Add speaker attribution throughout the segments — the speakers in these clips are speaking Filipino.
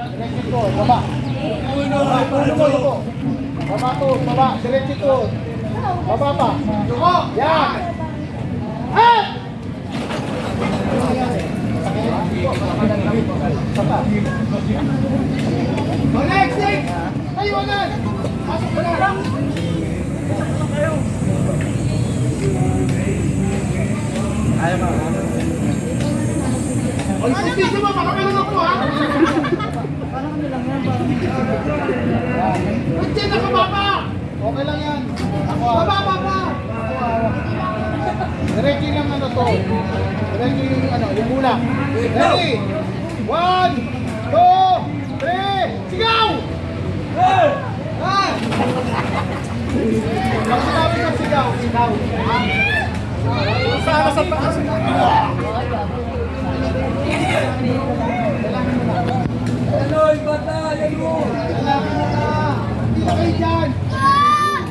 Speaker 1: Diretso baba. Uno, uno. Baba to, baba. Diretso. Baba pa. Yan. Ah! Oh, next, next! Kayo agad! Pasok ka na! Ay, sisisi mo, baka meron ako ha! Ba't yan nakababa? Okay lang yan. Ako Baba, baba! Diretso lang ano to. Diretso yung ano, yung mula. Ready? One, two, three, sigaw! Ah! Pag sinabi ng sigaw, sigaw. Sama sa taas.
Speaker 2: Anoy, bata, yan mo!
Speaker 1: Lalaki mo na. Hindi na kayo dyan.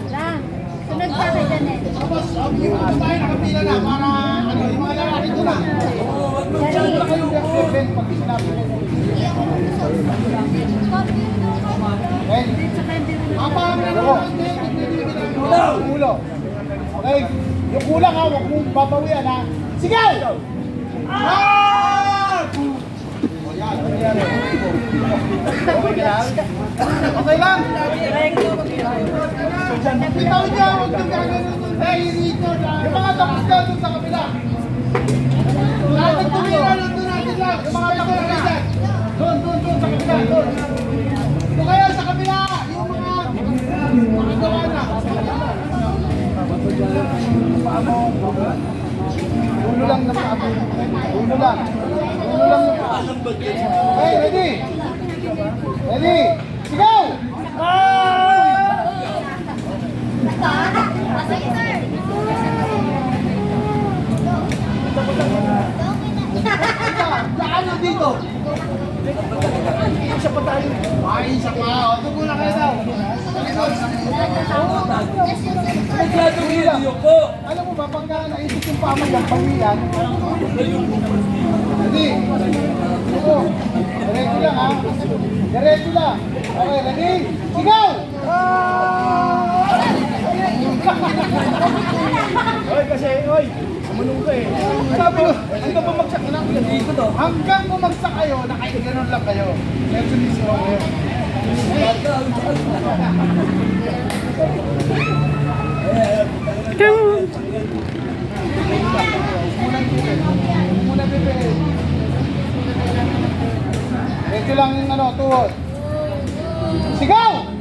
Speaker 3: Lang. Sunod pa kay Janet.
Speaker 1: Tapos, ang yung mga babae nakapila na para ano, yung mga lalaki doon na.
Speaker 2: Oo, wag mo
Speaker 1: Diyan
Speaker 2: dyan
Speaker 1: na kayo event pag sinabi mo. Okay? Ang nanonood din? Yung ulo. Okay? Yung kulang ha, huwag mong babawian ha. Sigaw! Ah! Ano? Okay lang? Okay lang? Bitaw niya, huwag kang gagano'n. Hey, rito na. Yung mga tapos na doon sa kabila. Ng tumira, nandun natin lang. Yung mga tapos na dyan. Doon, doon, doon, sa kabila, doon. Ito kayo, sa kabila. Yung mga mga gawa na. Ulo lang na atin. Ulo lang. Ulo lang na sa Hey, ready? Ready? Sigaw! Ah! Ano dito? Isa pa tayo. Ay, isa pa. O, tugo na kayo daw.
Speaker 2: Nagladong video ko!
Speaker 1: Alam mo ba, pagka naisip yung pamagang pangwilan, ready? Ito. Diretso lang ha. Diretso lang. Okay, ready? Sigaw! Oy, kasi, oy, ka eh. Sabi ko, hanggang bumagsak na lang dito to. Hanggang bumagsak kayo, nakaiganon lang kayo. Medyo nisiwa kayo. Muna bibig. Muna bibig. Medyo lang ano, tuhod. Sigaw!